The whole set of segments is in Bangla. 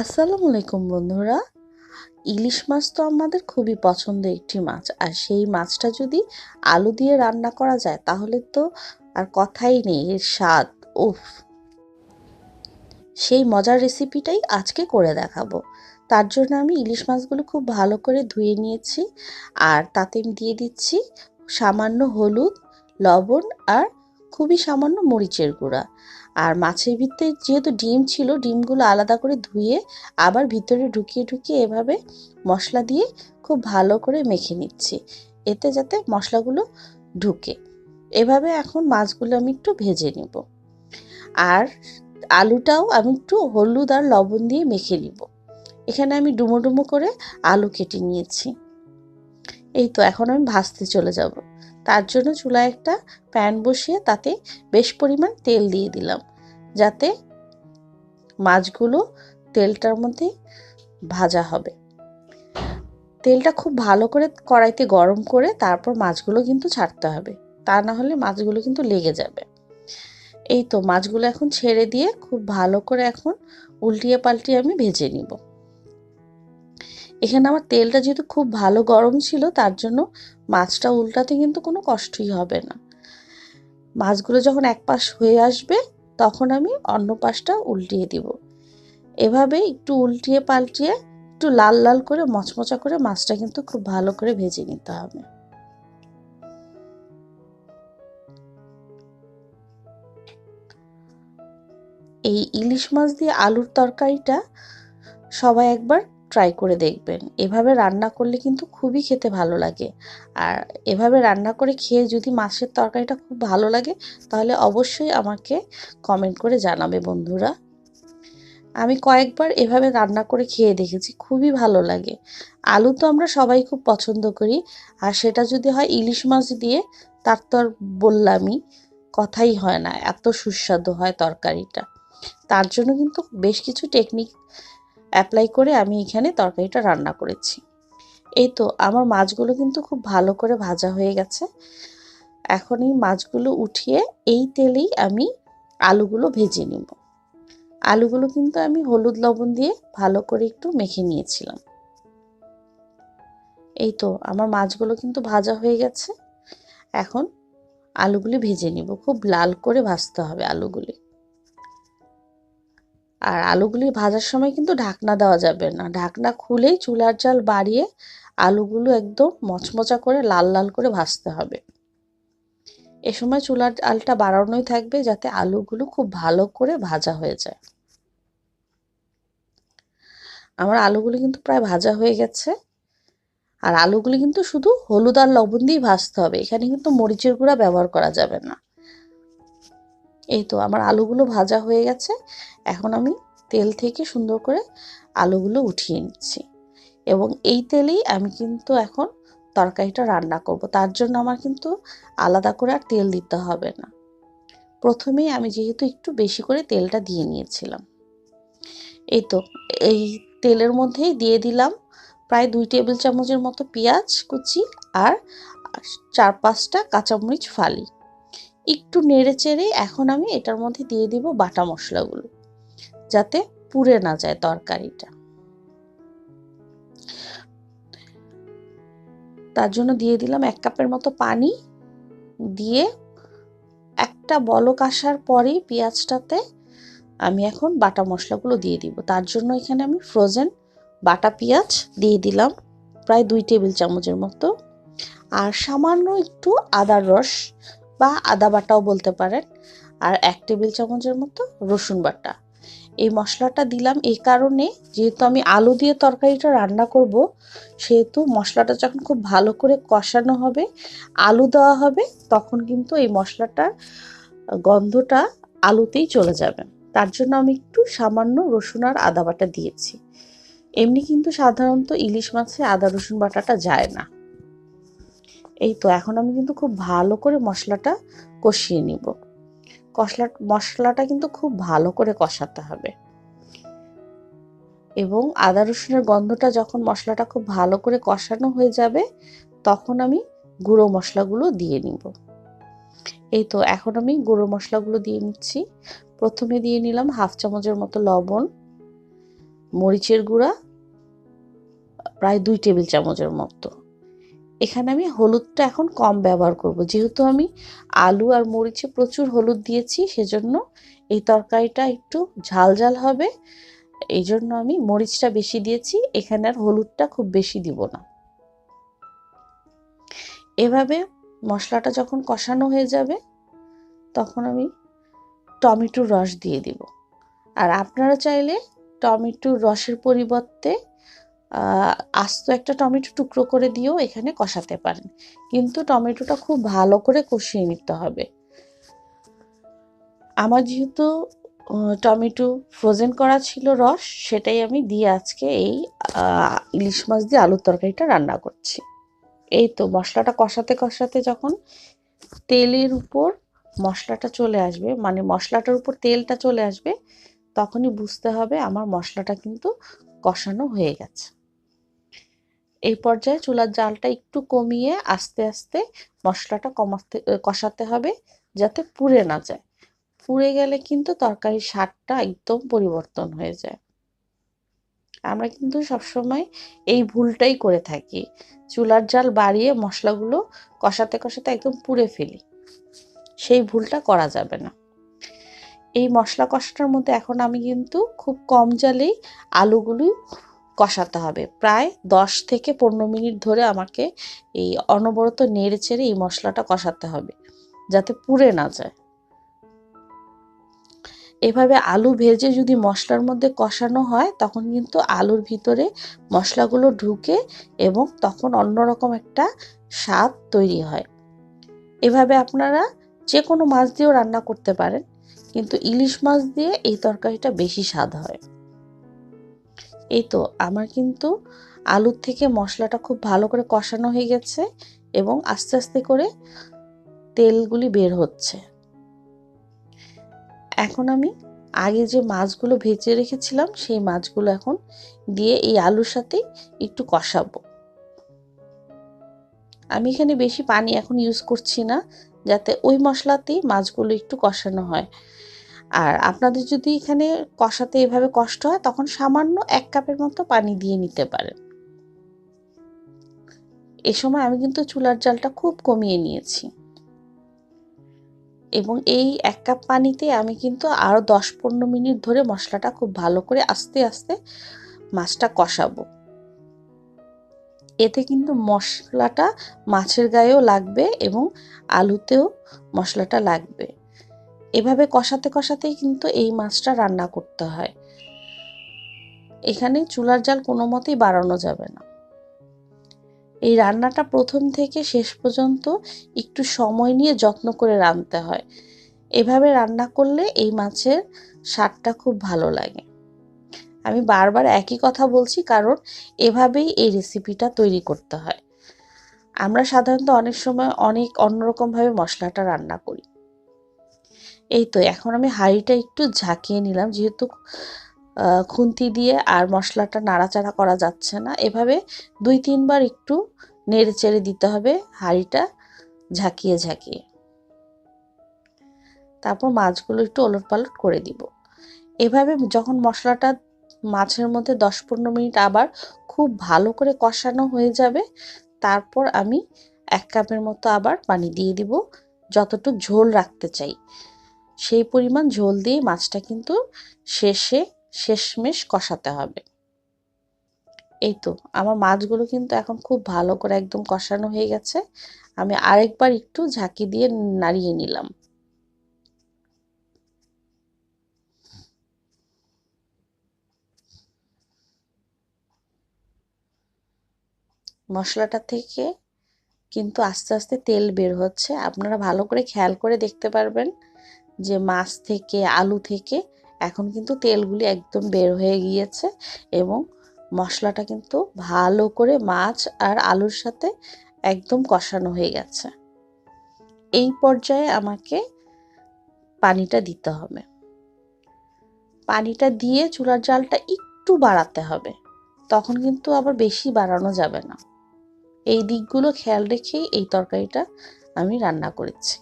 আসসালামু আলাইকুম বন্ধুরা। ইলিশ মাছ তো আমাদের খুবই পছন্দের একটি মাছ। আর সেই মাছটা যদি আলু দিয়ে রান্না করা যায়, তাহলে তো আর কথাই নেই, এর স্বাদ, উফ। সেই মজার রেসিপিটাই আজকে করে দেখাবো। তার জন্য আমি ইলিশ মাছগুলো খুব ভালো করে ধুয়ে নিয়েছি, আর তাতে আমি দিয়ে দিচ্ছি সামান্য হলুদ, লবণ আর খুবই সামান্য মরিচের গুঁড়া। আর মাছের ভিতরে যেহেতু ডিম ছিল, ডিমগুলো আলাদা করে ধুয়ে আবার ভিতরে ঢুকিয়ে ঢুকিয়ে এভাবে মশলা দিয়ে খুব ভালো করে মেখে নিচ্ছি। এতে যাতে মশলাগুলো ঢুকে। এভাবে এখন মাছগুলো আমি একটু ভেজে নিব। আর আলুটাও আমি একটু হলুদ আর লবণ দিয়ে মেখে নিব। এখানে আমি ডুমো ডুমো করে আলু কেটে নিয়েছি। এই তো, এখন আমি ভাজতে চলে যাব। তার জন্য চুলায় একটা প্যান বসিয়ে তাতে বেশ পরিমাণ তেল দিয়ে দিলাম, যাতে মাছগুলো তেলটার মধ্যে ভাজা হবে। তেলটা খুব ভালো করে কড়াইতে গরম করে তারপর মাছগুলো কিন্তু ছাড়তে হবে, তা না হলে মাছগুলো কিন্তু লেগে যাবে। এই তো মাছগুলো এখন ছেড়ে দিয়ে খুব ভালো করে এখন উল্টিয়ে পাল্টিয়ে আমি ভেজে নিব। এখানে আমার তেলটা যেহেতু খুব ভালো গরম ছিল, তার জন্য মাছটা উল্টাতে কিন্তু কোনো কষ্টই হবে না। মাছগুলো যখন এক পাশ হয়ে আসবে, তখন আমি অন্য পাশটা উল্টিয়ে দিব। এভাবে একটু উল্টিয়ে পাল্টিয়ে একটু লাল লাল করে, মচমচা করে মাছটা কিন্তু খুব ভালো করে ভেজে নিতে হবে। এই ইলিশ মাছ দিয়ে আলুর তরকারিটা সবাই একবার ট্রাই করে দেখবেন। এভাবে রান্না করলে কিন্তু খুবই খেতে ভালো লাগে। আর এভাবে রান্না করে খেয়ে যদি মাছের তরকারিটা খুব ভালো লাগে, তাহলে অবশ্যই আমাকে কমেন্ট করে জানাবে বন্ধুরা। আমি কয়েকবার এভাবে রান্না করে খেয়ে দেখেছি, খুবই ভালো লাগে। আলু তো আমরা সবাই খুব পছন্দ করি, আর সেটা যদি হয় ইলিশ মাছ দিয়ে, তার তো আর বললামই, কথাই হয় না, এত সুস্বাদু হয় তরকারিটা। তার জন্য কিন্তু বেশ কিছু টেকনিক অ্যাপ্লাই করে আমি এখানে তরকারিটা রান্না করেছি। এই তো, আমার মাছগুলো কিন্তু খুব ভালো করে ভাজা হয়ে গেছে। এখন এই মাছগুলো উঠিয়ে এই তেলেই আমি আলুগুলো ভেজে নেব। আলুগুলো কিন্তু আমি হলুদ লবণ দিয়ে ভালো করে একটু মেখে নিয়েছিলাম। এই তো, আমার মাছগুলো কিন্তু ভাজা হয়ে গেছে। এখন আলুগুলি ভেজে নিব। খুব লাল করে ভাজতে হবে আলুগুলি। আর আলুগুলি ভাজার সময় কিন্তু ঢাকনা দেওয়া যাবে না। ঢাকনা খুলেই চুলার জাল বাড়িয়ে আলুগুলো একদম মচমচা করে লাল লাল করে ভাজতে হবে। এ সময় চুলার আলটা বাড়ানোই থাকবে যাতে আলুগুলো খুব ভালো করে ভাজা হয়ে যায়। আমার আলুগুলো কিন্তু প্রায় ভাজা হয়ে গেছে। আর আলুগুলি কিন্তু শুধু হলুদ আর লবণ দিয়েই ভাজতে হবে। এখানে কিন্তু মরিচের গুঁড়া ব্যবহার করা যাবে না। এই তো আমার আলুগুলো ভাজা হয়ে গেছে। এখন আমি তেল থেকে সুন্দর করে আলুগুলো উঠিয়ে নিচ্ছি। এবং এই তেলেই আমি কিন্তু এখন তরকারিটা রান্না করব। তার জন্য আমার কিন্তু আলাদা করে আর তেল দিতে হবে না। প্রথমেই আমি যেহেতু একটু বেশি করে তেলটা দিয়ে নিয়েছিলাম। এই তো, এই তেলের মধ্যেই দিয়ে দিলাম প্রায় দুই টেবিল চামচের মতো পেঁয়াজ কুচি আর চার পাঁচটা কাঁচামরিচ ফালি। একটু নেড়ে চেড়ে এখন আমি এটার মধ্যে দিয়ে দিব বাটা মশলাগুলো, যাতে পুড়ে না যায় তরকারিটা। তার জন্য দিয়ে দিলাম এক কাপের মতো পানি, দিয়ে একটা বলক আসার পরেই পেঁয়াজটাতে আমি এখন বাটা মশলাগুলো দিয়ে দিব। তার জন্য এখানে আমি ফ্রোজেন বাটা পেঁয়াজ দিয়ে দিলাম প্রায় দুই টেবিল চামচের মতো। আর সামান্য একটু আদার রস বা আদা বাটাও বলতে পারেন। আর এক টেবিল চামচের মতো রসুন বাটা। এই মশলাটা দিলাম এই কারণে যেহেতু আমি আলু দিয়ে তরকারিটা রান্না করব, সেহেতু মশলাটা যখন খুব ভালো করে কষানো হবে, আলু দেওয়া হবে, তখন কিন্তু এই মশলাটার গন্ধটা আলুতেই চলে যাবে। তার জন্য আমি একটু সামান্য রসুন আর আদা বাটা দিয়েছি। এমনি কিন্তু সাধারণত ইলিশ মাছে আদা রসুন বাটাটা যায় না। এই তো, এখন আমি কিন্তু খুব ভালো করে মশলাটা কষিয়ে নিব। কষলা, মশলাটা কিন্তু খুব ভালো করে কষাতে হবে। এবং আদা রসুনের গন্ধটা যখন মশলাটা খুব ভালো করে কষানো হয়ে যাবে, তখন আমি গুঁড়ো মশলাগুলো দিয়ে নিব। এই তো, এখন আমি গুঁড়ো মশলাগুলো দিয়ে নিচ্ছি। প্রথমে দিয়ে নিলাম হাফ চামচের মতো লবণ, মরিচের গুঁড়া, প্রায় দুই টেবিল চামচের মতো। এখানে আমি হলুদটা এখন কম ব্যবহার করব। যেহেতু আমি আলু আর মরিচে প্রচুর হলুদ দিয়েছি, সেজন্য এই তরকারিটা একটু ঝাল ঝাল হবে। এই জন্য আমি মরিচটা বেশি দিয়েছি, এখানে আর হলুদটা খুব বেশি দিব না। এভাবে মশলাটা যখন কষানো হয়ে যাবে, তখন আমি টমেটোর রস দিয়ে দিব। আর আপনারা চাইলে টমেটোর রসের পরিবর্তে আস্ত একটা টমেটো টুকরো করে দিয়েও এখানে কষাতে পারেন। কিন্তু টমেটোটা খুব ভালো করে কষিয়ে নিতে হবে। আমার যেহেতু টমেটো ফ্রোজেন করা ছিল রস, সেটাই আমি দিয়ে আজকে এই ইলিশ মাছ দিয়ে আলুর তরকারিটা রান্না করছি। এই তো, মশলাটা কষাতে কষাতে যখন তেলের উপর মশলাটা চলে আসবে মানে মশলাটার উপর তেলটা চলে আসবে, তখনই বুঝতে হবে আমার মশলাটা কিন্তু কষানো হয়ে গেছে। এই পর্যায়ে চুলার জালটা একটু কমিয়ে আস্তে আস্তে মশলাটা কমাতে, কষাতে হবে যাতে পুড়ে না যায়। পুড়ে গেলে কিন্তু তরকারির স্বাদটা একদম পরিবর্তন হয়ে যায়। আমরা কিন্তু সবসময় এই ভুলটাই করে থাকি। চুলার জাল বাড়িয়ে মশলাগুলো কষাতে কষাতে একদম পুড়ে ফেলি। সেই ভুলটা করা যাবে না। এই মশলা কষাটার মধ্যে এখন আমি কিন্তু খুব কম জালেই আলুগুলি কষাতে হবে। প্রায় দশ থেকে পনেরো মিনিট ধরে আমাকে এই অনবরত নেড়ে চেড়ে এই মশলাটা কষাতে হবে, যাতে পুড়ে না যায়। এভাবে আলু ভেজে যদি মশলার মধ্যে কষানো হয়, তখন কিন্তু আলুর ভিতরে মশলাগুলো ঢুকে এবং তখন অন্যরকম একটা স্বাদ তৈরি হয়। এভাবে আপনারা যে কোনো মাছ দিয়েও রান্না করতে পারেন, কিন্তু ইলিশ মাছ দিয়ে এই তরকারিটা বেশি স্বাদ হয়। এই তো, আমার কিন্তু আলুর থেকে মশলাটা খুব ভালো করে কষানো হয়ে গেছে এবং আস্তে আস্তে করে তেলগুলি বের হচ্ছে। এখন আমি আগে যে মাছগুলো ভেজে রেখেছিলাম, সেই মাছগুলো এখন দিয়ে এই আলুর সাথে একটু কষাবো। আমি এখানে বেশি পানি এখন ইউজ করছি না, যাতে ওই মশলাতেই মাছগুলো একটু কষানো হয়। আর আপনাদের যদি এখানে কষাতে এভাবে কষ্ট হয়, তখন সামান্য এক কাপের মতো পানি দিয়ে নিতে পারেন। এ সময় আমি কিন্তু চুলার জালটা খুব কমিয়ে নিয়েছি। এবং এই এক কাপ পানিতে আমি কিন্তু আরও দশ পনেরো মিনিট ধরে মশলাটা খুব ভালো করে আস্তে আস্তে মাছটা কষাবো। এতে কিন্তু মশলাটা মাছের গায়েও লাগবে এবং আলুতেও মশলাটা লাগবে। এভাবে কষাতে কষাতেই কিন্তু এই মাছটা রান্না করতে হয়। এখানে চুলার জাল কোনো মতেই বাড়ানো যাবে না। এই রান্নাটা প্রথম থেকে শেষ পর্যন্ত একটু সময় নিয়ে যত্ন করে রাঁধতে হয়। এভাবে রান্না করলে এই মাছের স্বাদটা খুব ভালো লাগে। আমি বারবার একই কথা বলছি কারণ এভাবেই এই রেসিপিটা তৈরি করতে হয়। আমরা সাধারণত অনেক সময় অনেক অন্যরকমভাবে মশলাটা রান্না করি। এই তো, এখন আমি হাঁড়িটা একটু ঝাঁকিয়ে নিলাম। যেহেতু খুন্তি দিয়ে আর মশলাটা নাড়াচাড়া করা যাচ্ছে না, এভাবে দুই তিনবার একটু নেড়ে চেড়ে দিতে হবে হাঁড়িটা ঝাঁকিয়ে ঝাঁকিয়ে। তারপর মাছগুলো একটু ওলট পালট করে দিব। এভাবে যখন মশলাটা মাছের মধ্যে দশ পনেরো মিনিট আবার খুব ভালো করে কষানো হয়ে যাবে, তারপর আমি এক কাপের মতো আবার পানি দিয়ে দিব, যতটুক ঝোল রাখতে চাই। সেই পরিমাণ ঝোল দিয়ে মাছটা কিন্তু শেষে শেষমেশ কষাতে হবে। এই তো, আমার মাছগুলো কিন্তু এখন খুব ভালো করে একদম কষানো হয়ে গেছে। আমি আরেকবার একটু ঝাঁকি দিয়ে নাড়িয়ে নিলাম। মশলাটা থেকে কিন্তু আস্তে আস্তে তেল বের হচ্ছে। আপনারা ভালো করে খেয়াল করে দেখতে পারবেন। যে মাছ থেকে, আলু থেকে এখন কিন্তু তেলগুলি একদম বের হয়ে গিয়েছে এবং মশলাটা কিন্তু ভালো করে মাছ আর আলুর সাথে একদম কষানো হয়ে গেছে। এই পর্যায়ে আমাকে পানিটা দিতে হবে। পানিটা দিয়ে চুলার জালটা একটু বাড়াতে হবে, তখন কিন্তু আবার বেশি বাড়ানো যাবে না। এই দিকগুলো খেয়াল রেখেই এই তরকারিটা আমি রান্না করেছি।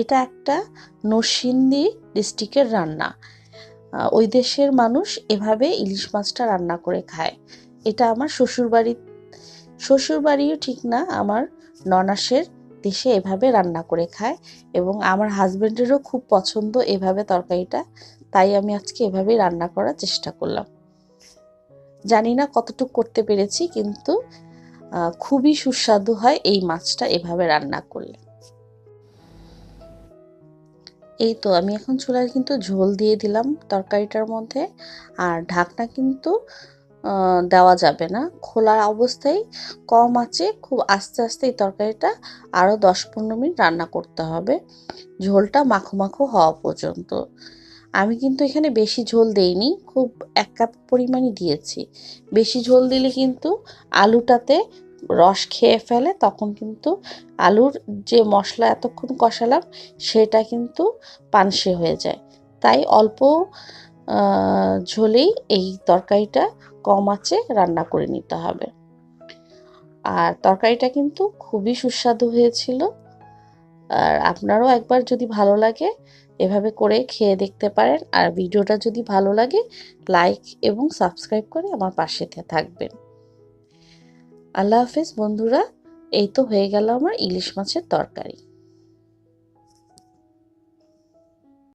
এটা একটা নরসিংদী ডিস্ট্রিক্টের রান্না। ওই দেশের মানুষ এভাবে ইলিশ মাছটা রান্না করে খায়। এটা আমার শ্বশুরবাড়ি, শ্বশুরবাড়িও ঠিক না, আমার ননাসের দেশে এভাবে রান্না করে খায় এবং আমার হাজবেন্ডেরও খুব পছন্দ এভাবে তরকারিটা, তাই আমি আজকে এভাবেই রান্না করার চেষ্টা করলাম। জানি না কতটুকু করতে পেরেছি, কিন্তু খুবই সুস্বাদু হয় এই মাছটা এভাবে রান্না করলে। এই তো আমি এখন চুলায় কিন্তু ঝোল দিয়ে দিলাম তরকারিটার মধ্যে। আর ঢাকনা কিন্তু দেওয়া যাবে না। খোলার অবস্থায় কম আছে, খুব আস্তে আস্তে এই তরকারিটা আরও দশ পনেরো মিনিট রান্না করতে হবে। ঝোলটা মাখো মাখো হওয়া পর্যন্ত। আমি কিন্তু এখানে বেশি ঝোল দেইনি, খুব এক কাপ পরিমাণই দিয়েছি। বেশি ঝোল দিলে কিন্তু আলুটাতে রস খেয়ে ফেলে, তখন কিন্তু আলুর যে মশলা এতক্ষণ কষালাম, সেটা কিন্তু পানসে হয়ে যায়। তাই অল্প ঝোলেই এই তরকারিটা কম আঁচে রান্না করে নিতে হবে। আর তরকারিটা কিন্তু খুবই সুস্বাদু হয়েছিল। আর আপনারাও একবার যদি ভালো লাগে, এভাবে করে খেয়ে দেখতে পারেন। আর ভিডিওটা যদি ভালো লাগে, লাইক এবং সাবস্ক্রাইব করে আমার পাশেতে থাকবেন। আল্লাহ হাফিজ বন্ধুরা এই তো হয়ে গেল আমার ইলিশ মাছের তরকারি।